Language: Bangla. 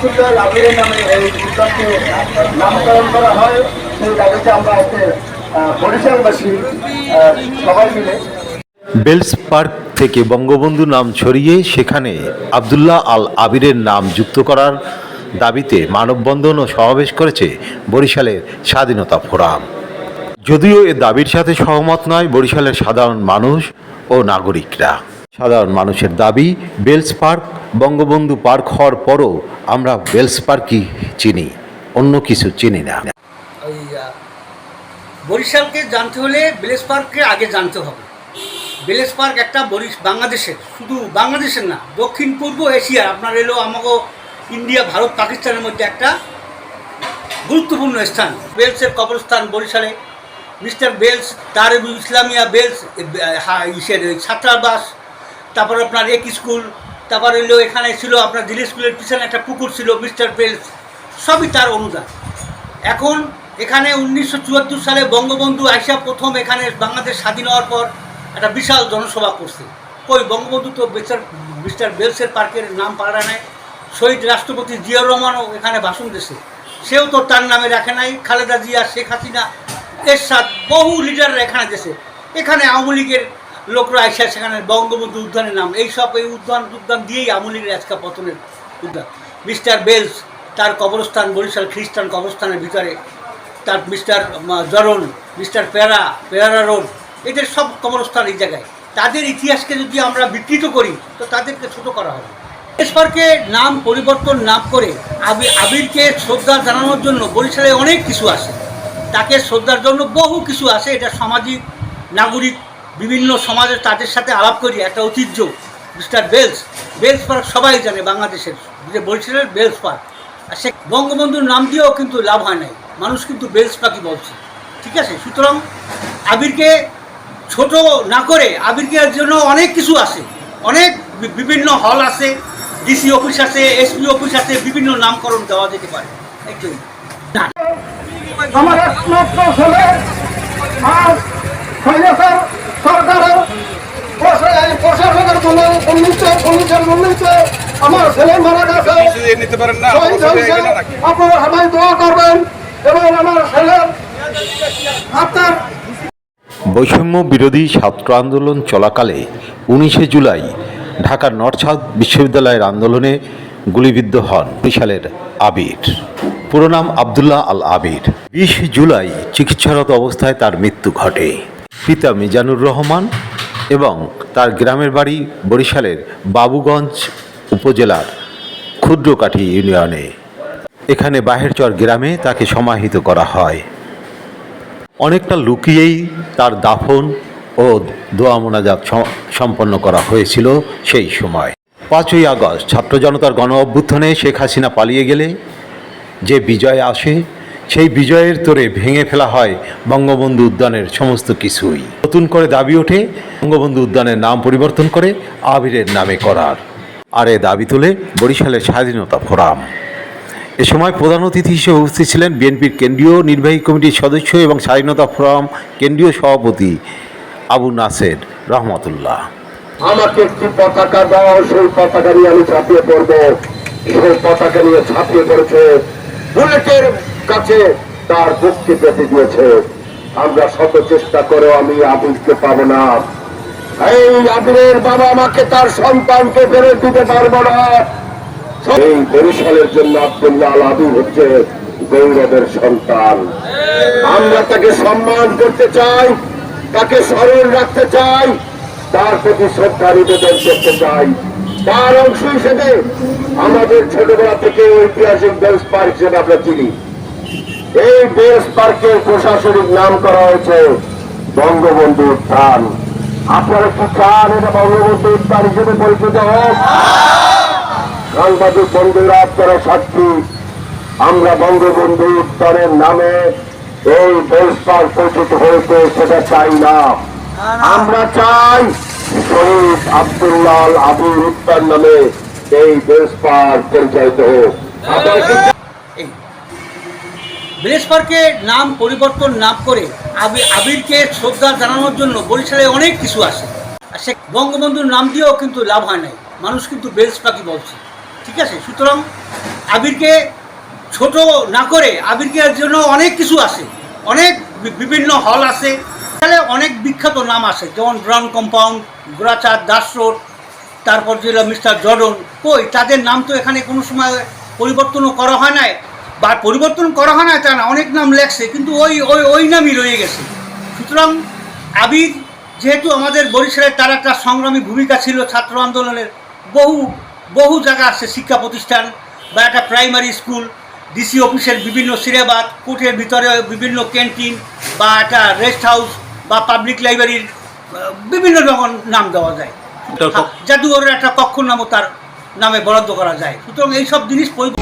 আব্দুল্লাহ আবিরের নামে এই উদ্যানকে নামকরণ করা হয়। সেই দাবিতে আমরা আজকে বরিশালবাসী সবাই মিলে বেলস পার্ক থেকে বঙ্গবন্ধু নাম ছড়িয়ে সেখানে আবদুল্লাহ আল আবিরের নাম যুক্ত করার দাবিতে মানববন্ধন ও সমাবেশ করেছে বরিশালের স্বাধীনতা ফোরাম। যদিও এ দাবির সাথে সহমত নয় বরিশালের সাধারণ মানুষ ও নাগরিকরা। সাধারণ মানুষের দাবি, বেলস পার্ক, বঙ্গবন্ধু পার্ক হওয়ার পরও আমরা বেলস পার্কই চিনি, অন্য কিছু চিনি না। বরিশালকে জানতে হলে ভিলেজ পার্ককে আগে জানতে হবে। বেলেস পার্ক একটা বরিশ, বাংলাদেশের, শুধু বাংলাদেশের না, দক্ষিণ পূর্ব এশিয়ার, আপনার এলো আমাকে ইন্ডিয়া, ভারত, পাকিস্তানের মধ্যে একটা গুরুত্বপূর্ণ স্থান। বেলসের কবরস্থান বরিশালে। মিস্টার বেলস তার ইসলামিয়া বেলস ছাত্রাবাস তারপর আপনার এক স্কুল, তারপর হইল এখানে ছিল আপনার দিল্লি স্কুলের পিছনে একটা পুকুর ছিল, মিস্টার বেলস সবই তার অনুদান। এখন এখানে উনিশশো চুয়াত্তর সালে বঙ্গবন্ধু আইসা প্রথম এখানে বাংলাদেশ স্বাধীন হওয়ার পর একটা বিশাল জনসভা করছে। কই, বঙ্গবন্ধু তো মিস্টার মিস্টার বেলসের পার্কের নাম পাড়া নেয় শহীদ রাষ্ট্রপতি জিয়াউর রহমানও এখানে ভাষণ দিছে। সেও তো তার নামে রাখে নাই, খালেদা জিয়া, শেখ হাসিনা এর এরশাদ, বহু লিডাররা এখানে দেশে এখানে আওয়ামী লীগের লোকরা আইসা সেখানে বঙ্গবন্ধু উদ্যানের নাম। এইসব এই উদ্যান উদ্যান দিয়েই আওয়ামী লীগের আজকে পতনের উদ্যান। মিস্টার বেলস তার কবরস্থান, বরিশাল খ্রিস্টান কবরস্থানের ভিতরে। তার মিস্টার জরন মিস্টার পেয়ারা পেয়ারা রোড, এদের সব কবরস্থান এই জায়গায়। তাদের ইতিহাসকে যদি আমরা বিকৃত করি, তো তাদেরকে ছোট করা হবে। এসপার্কে নাম পরিবর্তন না করে আবি, আবিরকে শ্রদ্ধা জানানোর জন্য বরিশালে অনেক কিছু আসে তাকে শ্রদ্ধার জন্য বহু কিছু আসে এটা সামাজিক, নাগরিক বিভিন্ন সমাজের তাদের সাথে আলাপ করি, একটা ঐতিহ্য, মিস্টার বেলস। বেলস পার্ক সবাই জানে বাংলাদেশের, যে বলছিলেন বেলস পার্ক। আর সে বঙ্গবন্ধুর নাম দিয়েও কিন্তু লাভ হয় নাই। মানুষ কিন্তু বেলস পাখি বলছে। ঠিক আছে? সুতরাং আবিরকে ছোট না করে আবিরকে জন্য অনেক কিছু আছে। অনেক বিভিন্ন হল আছে, ডিসি অফিস আছে, এসপি অফিস আছে, বিভিন্ন নামকরণ দেওয়া যেতে পারে। আমার একমাত্র ছেলে, আর স্বৈরাচার সরকারের প্রশাসনের জন্য উন্নীত উন্নীতের উন্নীতে। আমার ছেলে মারা গেছে। নিতে পারেন না শহীদ হয়েছে। আপনারা সবাই দোয়া করবেন। এবং আমার ছেলের আপনার বৈষম্য বিরোধী ছাত্র আন্দোলন চলাকালে উনিশে জুলাই ঢাকার নর্থ সাউথ বিশ্ববিদ্যালয়ের আন্দোলনে গুলিবিদ্ধ হন বিশালের আবির। পুরো নাম আবদুল্লাহ আল আবির। বিশ জুলাই চিকিৎসারত অবস্থায় তার মৃত্যু ঘটে। পিতা মিজানুর রহমান এবং তার গ্রামের বাড়ি বরিশালের বাবুগঞ্জ উপজেলার ক্ষুদ্রকাঠি ইউনিয়নে। এখানে বাহেরচর গ্রামে তাকে সমাহিত করা হয়। অনেকটা লুকিয়েই তার দাফন ও দোয়া মোনাজাত সম্পন্ন করা হয়েছিল সেই সময়। পাঁচই আগস্ট ছাত্র জনতার গণ অভ্যুত্থানে শেখ হাসিনা পালিয়ে গেলে যে বিজয় আসে সেই বিজয়ের তোরে ভেঙে ফেলা হয় বঙ্গবন্ধু উদ্যানের সমস্ত কিছুই। নতুন করে দাবি ওঠে, বঙ্গবন্ধু উদ্যানের নাম পরিবর্তন করে আবিরের নামে করার। আর এ দাবি তোলে বরিশালের স্বাধীনতা ফোরাম। এ সময় প্রধান অতিথি হিসেবে উপস্থিত ছিলেন বিএনপির কেন্দ্রীয় নির্বাহী কমিটির সদস্য এবং স্বাধীনতা ফোরাম কেন্দ্রীয় সভাপতি আবু নাসের রহমতুল্লাহ। আমাকে একটি পতাকা দাও, সেই পতাকা নিয়ে আমি ছাপিয়ে পড়ব। সেই পতাকা নিয়ে ছাপিয়ে পড়েছে বুলেটের কাছে তার বুককে পেতে দিয়েছে। আমরা শত চেষ্টা করেও আমি আবিরকে পাবো না। এই আবিরের বাবা আমাকে তার সন্তানকে ফেরত দিতে পারব না। এই বরিশালের জন্য আব্দুল্লাহ আল আবির হচ্ছে গৌরবের সন্তান। আমরা তাকে সম্মান করতে চাই, তাকে স্মরণ রাখতে চাই, তার প্রতি শ্রদ্ধা নিবেদন করতে চাই। তার অংশ হিসেবে আমাদের ছোটবেলা থেকে ঐতিহাসিক পার্ক হিসেবে আমরা চিনি। এই বেলস পার্কের প্রশাসনিক নাম করা হয়েছে বঙ্গবন্ধু উদ্যান আপনারা কি চান এটা বঙ্গবন্ধু উদ্যান হিসেবে পরিচিত হোক। সাংবাদিক বন্ধুরা, আপনারা সাক্ষী। আমরা বঙ্গবন্ধু উত্তরের নামে এই বেলস্পার পরিচিত হয়েছে, সেটা চাই না। আমরা চাই শহীদ আব্দুল্লাহ আবুর উত্তর নামে এই বেলস্পার পরিচালিত হোক। আপনারা কি পার্কে নাম পরিবর্তন না করে আবি আবিরকে শ্রদ্ধা জানানোর জন্য বরিশালে অনেক কিছু আসে আর সে বঙ্গবন্ধুর নাম দিয়েও কিন্তু লাভ হয় নাই। মানুষ কিন্তু বেলস পাখি বলছে। ঠিক আছে? সুতরাং আবিরকে ছোট না করে আবিরকে জন্য অনেক কিছু আছে। অনেক বিভিন্ন হল আছে। তাহলে অনেক বিখ্যাত নাম আছে। যেমন Brown compound Gorachand Das road, তারপর ছিল মিস্টার জর্ডন। কই? তাদের নাম তো এখানে কোনো সময় পরিবর্তনও করা হয় নাই। বা পরিবর্তন করা হয় না তা না অনেক নাম লেখছে কিন্তু ওই ওই ওই নামই রয়ে গেছে। সুতরাং আবির যেহেতু আমাদের বরিশালের তার একটা সংগ্রামী ভূমিকা ছিল ছাত্র আন্দোলনের বহু বহু জায়গা আছে শিক্ষা প্রতিষ্ঠান বা একটা প্রাইমারি স্কুল ডিসি অফিসের বিভিন্ন সিনেবাদ কোর্টের ভিতরে বিভিন্ন ক্যান্টিন বা একটা রেস্ট হাউস বা পাবলিক লাইব্রেরির বিভিন্ন রকম নাম দেওয়া যায়। ক- জাদুঘরের একটা কক্ষ নামও তার নামে বরাদ্দ করা যায়। সুতরাং এইসব জিনিস পরি-